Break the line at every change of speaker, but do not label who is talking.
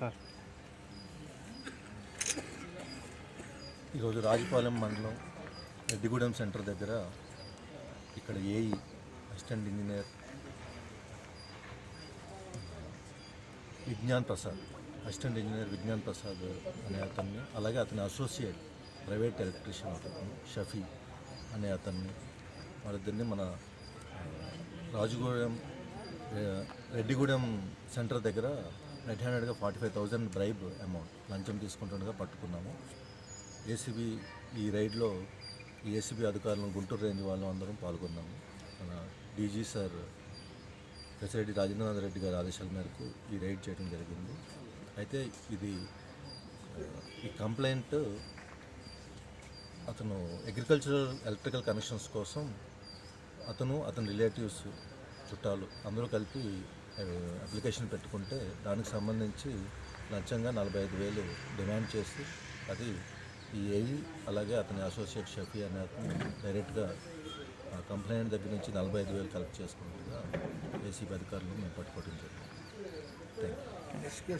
Sir.
ఈరోజు రాజపాలెం మండలం Reddigudem centre దగ్గర ఇక్కడ AE assistant engineer Vignan Prasad assistant engineer Vignan Prasad అనే అతన్ని అలాగే అతని అసోసియేట్ ప్రైవేట్ ఎలక్ట్రీషియన్ అతను షఫీ అనే అతన్ని వాళ్ళిద్దరిని మన రాజుగూడెం రెడ్డిగూడెం సెంటర్ దగ్గర రెడ్ హ్యాండెడ్గా forty five thousand bribe amount. లంచం తీసుకుంటుండగా పట్టుకున్నాము. ఏసీబీ ఈ రైడ్లో ఈ ఏసీబీ అధికారులను గుంటూరు రేంజ్ వాళ్ళు అందరం పాల్గొన్నాము. మన డీజీ సార్ పెసిరెడ్డి రాజేంద్రనాథ్ రెడ్డి గారి ఆదేశాల మేరకు ఈ రైడ్ చేయడం జరిగింది. అయితే ఇది ఈ కంప్లైంట్ అతను అగ్రికల్చరల్ ఎలక్ట్రికల్ కనెక్షన్స్ కోసం అతను అతని రిలేటివ్స్ చుట్టాలు అందరూ కలిపి అప్లికేషన్ పెట్టుకుంటే దానికి సంబంధించి లంచంగా నలభై ఐదు వేలు డిమాండ్ చేసి అది ఈ ఏఈ అలాగే అతని అసోసియేట్ షఫీ అనే అతను డైరెక్ట్గా ఆ కంప్లైంట్ దగ్గర నుంచి నలభై ఐదు వేలు కలెక్ట్ చేసుకున్నట్టుగా ఏసీబీ అధికారులు మేము పట్టుకోవడం జరిగింది. Thank you